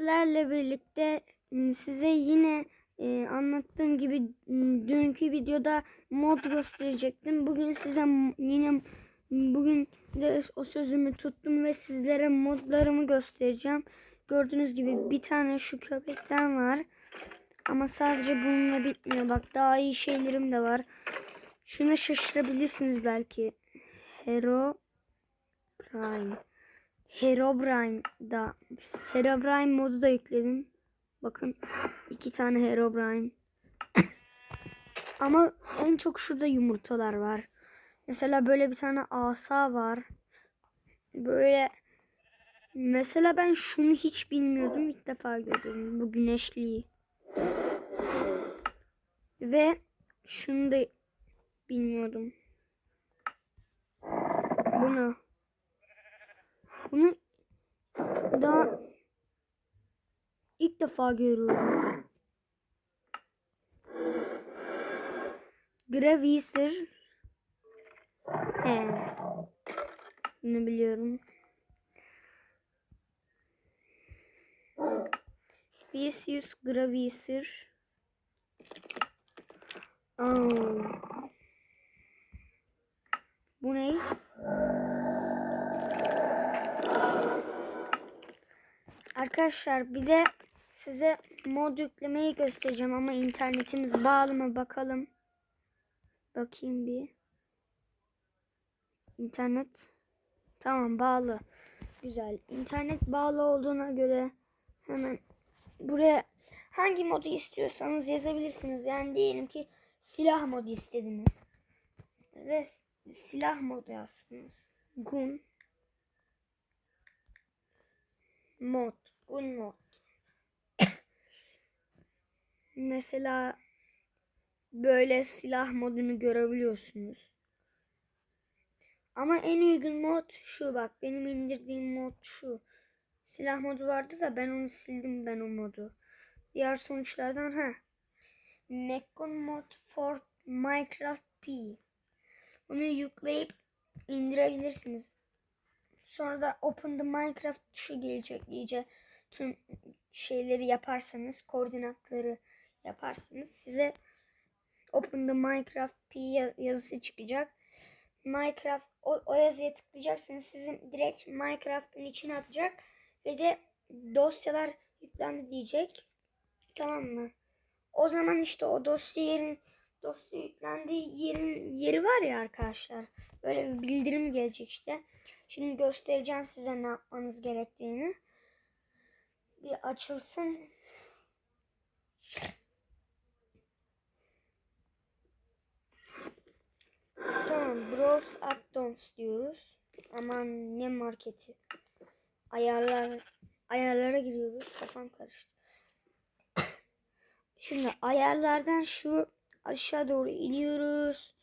sizlerle birlikte m, size yine e, anlattığım gibi m, dünkü videoda mod gösterecektim. Bugün size yine bugün de o sözümü tuttum ve sizlere modlarımı göstereceğim. Gördüğünüz gibi bir tane şu köpekten var. Ama sadece bununla bitmiyor. Bak daha iyi şeylerim de var. Şuna şaşırabilirsiniz belki. Hero Prime. Herobrine da Herobrine modu da yükledim. Bakın iki tane Herobrine. Ama en çok şurada yumurtalar var. Mesela böyle bir tane asa var. Böyle mesela ben şunu hiç bilmiyordum. ilk defa gördüm. Bu güneşliği. Ve şunu da bilmiyordum. Bunu. Bunu daha ilk defa görüyorum. Gravisir. He. Bunu biliyorum. Vicious Gravisir. Oh. Bu ne? Arkadaşlar bir de size mod yüklemeyi göstereceğim ama internetimiz bağlı mı bakalım. Bakayım bir. İnternet. Tamam bağlı. Güzel. İnternet bağlı olduğuna göre hemen buraya hangi modu istiyorsanız yazabilirsiniz. Yani diyelim ki silah modu istediniz. Ve silah modu yazsınız. Gun mod. Gun mod. Mesela böyle silah modunu görebiliyorsunuz. Ama en uygun mod şu bak. Benim indirdiğim mod şu. Silah modu vardı da ben onu sildim ben o modu. Diğer sonuçlardan ha. Mekon mod for Minecraft P. Bunu yükleyip indirebilirsiniz. Sonra da Open the Minecraft tuşu gelecek iyice tüm şeyleri yaparsanız, koordinatları yaparsanız size Open the Minecraft P yaz- yazısı çıkacak. Minecraft o, o yazıya tıklayacaksınız. Sizin direkt Minecraft'ın içine atacak ve de dosyalar yüklendi diyecek. Tamam mı? O zaman işte o dosya yerin dosya yüklendiği yerin yeri var ya arkadaşlar. Böyle bir bildirim gelecek işte. Şimdi göstereceğim size ne yapmanız gerektiğini. Bir açılsın. Tamam, Browse Add-ons diyoruz. Aman ne marketi. Ayarlar ayarlara giriyoruz. Kafam karıştı. Şimdi ayarlardan şu aşağı doğru iniyoruz.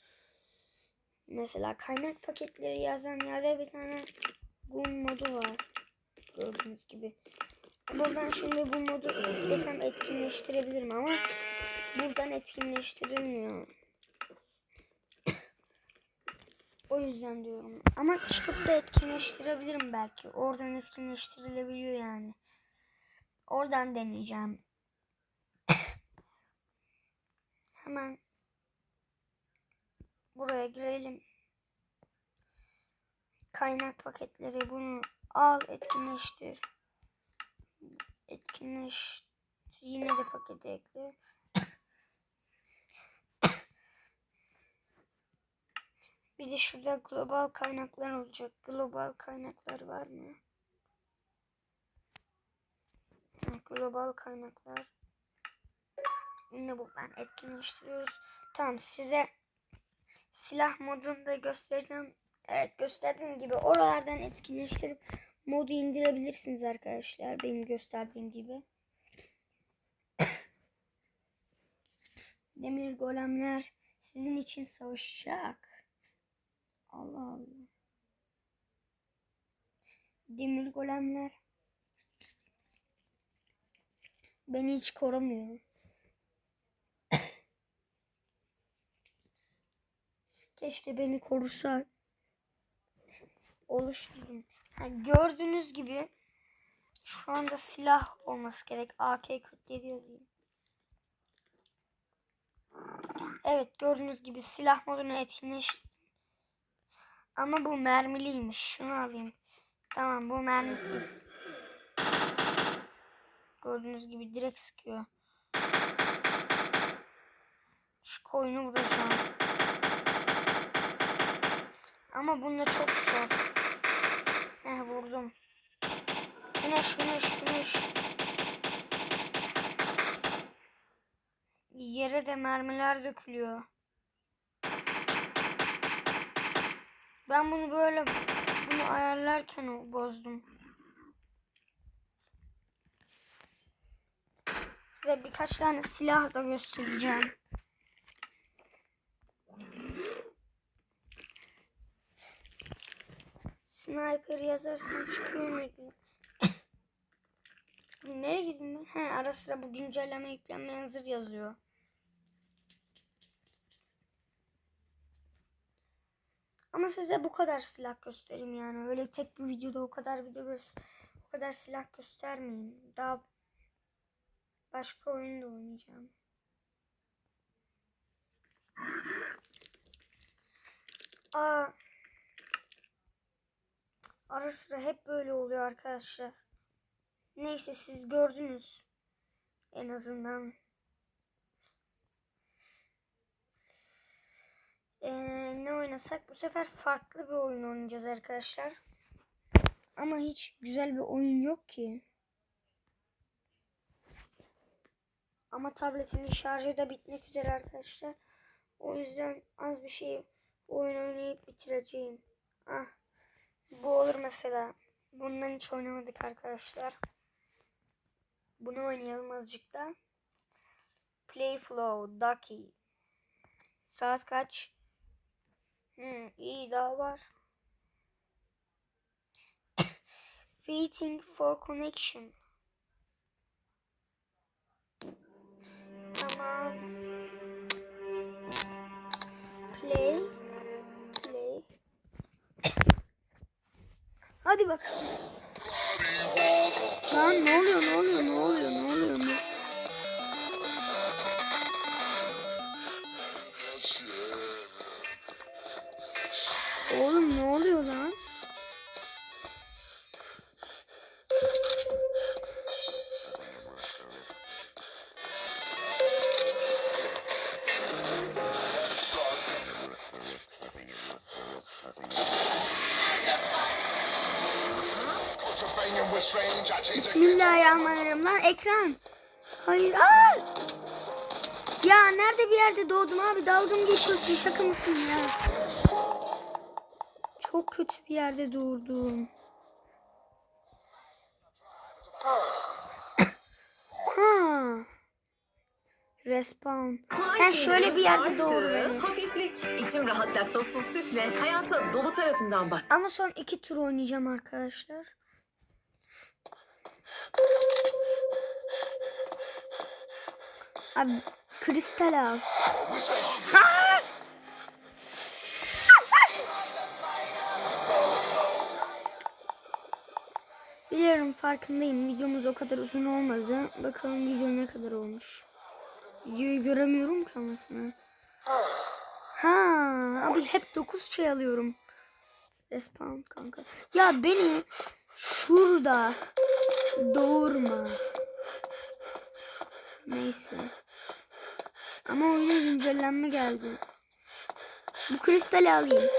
Mesela kaynak paketleri yazan yerde bir tane GUM modu var. Gördüğünüz gibi. Ama ben şimdi bu modu istesem etkinleştirebilirim ama buradan etkinleştirilmiyor. O yüzden diyorum. Ama çıkıp da etkinleştirebilirim belki. Oradan etkinleştirilebiliyor yani. Oradan deneyeceğim. Hemen buraya girelim. Kaynak paketleri bunu al etkinleştir. Etkinleş yine de pakete ekle. Bir de şurada global kaynaklar olacak. Global kaynaklar var mı? Global kaynaklar. Yine bu ben etkinleştiriyoruz. Tamam size silah modunu da göstereceğim. Evet gösterdiğim gibi oralardan etkinleştirip modu indirebilirsiniz arkadaşlar. Benim gösterdiğim gibi. Demir golemler sizin için savaşacak. Allah Allah. Demir golemler beni hiç korumuyor. Keşke beni korusa. Oluşturdum. Ha, gördüğünüz gibi Şu anda silah olması gerek. AK-47 yazayım. Evet gördüğünüz gibi silah modunu etkinleştirdim. Ama bu mermiliymiş. Şunu alayım. Tamam bu mermisiz. Gördüğünüz gibi direkt sıkıyor. Şu koyunu vuracağım. Ama bunda çok zor. Heh vurdum. Güneş güneş güneş. Yere de mermiler dökülüyor. Ben bunu böyle bunu ayarlarken bozdum. Size birkaç tane silah da göstereceğim. Sniper yazarsam çıkıyor muydu? Nereye gittin ben? He, ara sıra bu güncelleme yüklenme hazır yazıyor. Ama size bu kadar silah göstereyim yani. Öyle tek bir videoda o kadar video göz o kadar silah göstermeyeyim. Daha başka oyun da oynayacağım. Aa, ara sıra hep böyle oluyor arkadaşlar. Neyse siz gördünüz. En azından. Ee, ne oynasak? Bu sefer farklı bir oyun oynayacağız arkadaşlar. Ama hiç güzel bir oyun yok ki. Ama tabletimin şarjı da bitmek üzere arkadaşlar. O yüzden az bir şey oyun oynayıp bitireceğim. Ah, bu olur mesela. Bundan hiç oynamadık arkadaşlar. Bunu oynayalım azıcık da. Playflow, Ducky. Saat kaç? Hmm, iyi daha var. Waiting for connection. Tamam. Hadi bakalım. Lan ne oluyor ne oluyor ne oluyor ne oluyor ne? Oğlum ne oluyor lan? Bismillahirrahmanirrahim lan ekran. Hayır. Aa! Ya nerede bir yerde doğdum abi dalga mı geçiyorsun şaka mısın ya? Çok kötü bir yerde doğdum. ha. Respawn. Ben şöyle bir yerde doğdum. Hafiflik. İçim rahat laktozsuz sütle hayata dolu tarafından bak. Ama son iki tur oynayacağım arkadaşlar. Abi kristal al. Biliyorum farkındayım. Videomuz o kadar uzun olmadı. Bakalım video ne kadar olmuş. Videoyu göremiyorum ki amasını. Ha, abi hep 9 şey alıyorum. Respawn kanka. Ya beni şurada doğurma. Neyse. Ama oyuna güncellenme geldi. Bu kristali alayım.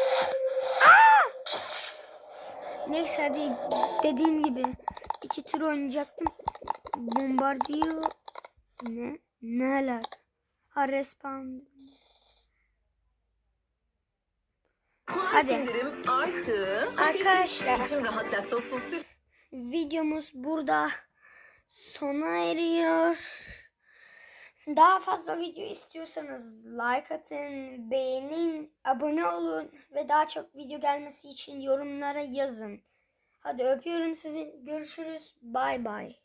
Aa! Neyse hadi dediğim gibi iki tur oynayacaktım. Bombardiyo ne? Ne alaka? Ha respawn. Hadi. sindirim artı Arkadaşlar. İçim rahat laktozsuz süt. videomuz burada sona eriyor. Daha fazla video istiyorsanız like atın, beğenin, abone olun ve daha çok video gelmesi için yorumlara yazın. Hadi öpüyorum sizi. Görüşürüz. Bay bay.